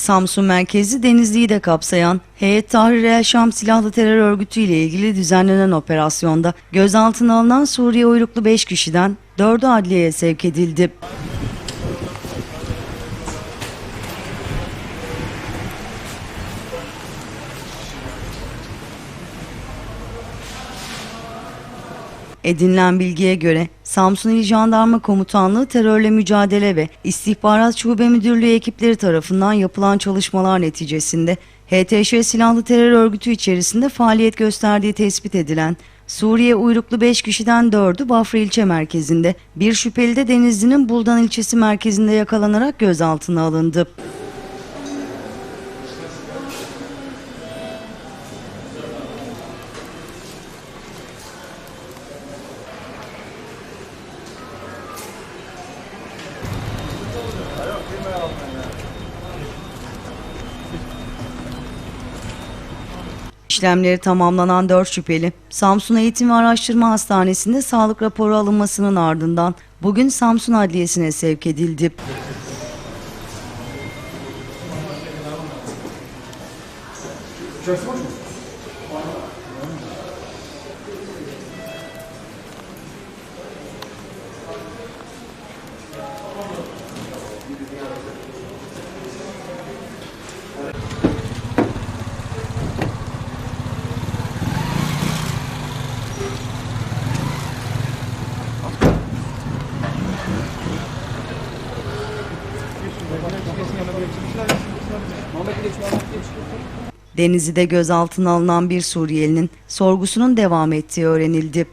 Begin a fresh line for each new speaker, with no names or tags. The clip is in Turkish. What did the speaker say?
Samsun merkezi Denizli'yi de kapsayan Heyet Tahrir el Şam silahlı terör örgütü ile ilgili düzenlenen operasyonda gözaltına alınan Suriye uyruklu 5 kişiden 4'ü adliyeye sevk edildi. Edinilen bilgiye göre Samsun İl Jandarma Komutanlığı Terörle Mücadele ve İstihbarat Şube Müdürlüğü ekipleri tarafından yapılan çalışmalar neticesinde HTŞ silahlı terör örgütü içerisinde faaliyet gösterdiği tespit edilen Suriye uyruklu 5 kişiden 4'ü Bafra ilçe merkezinde, bir şüpheli de Denizli'nin Buldan ilçesi merkezinde yakalanarak gözaltına alındı. İşlemleri tamamlanan 4 şüpheli, Samsun Eğitim ve Araştırma Hastanesi'nde sağlık raporu alınmasının ardından bugün Samsun Adliyesi'ne sevk edildi. Denizli'de gözaltına alınan bir Suriyelinin sorgusunun devam ettiği öğrenildi.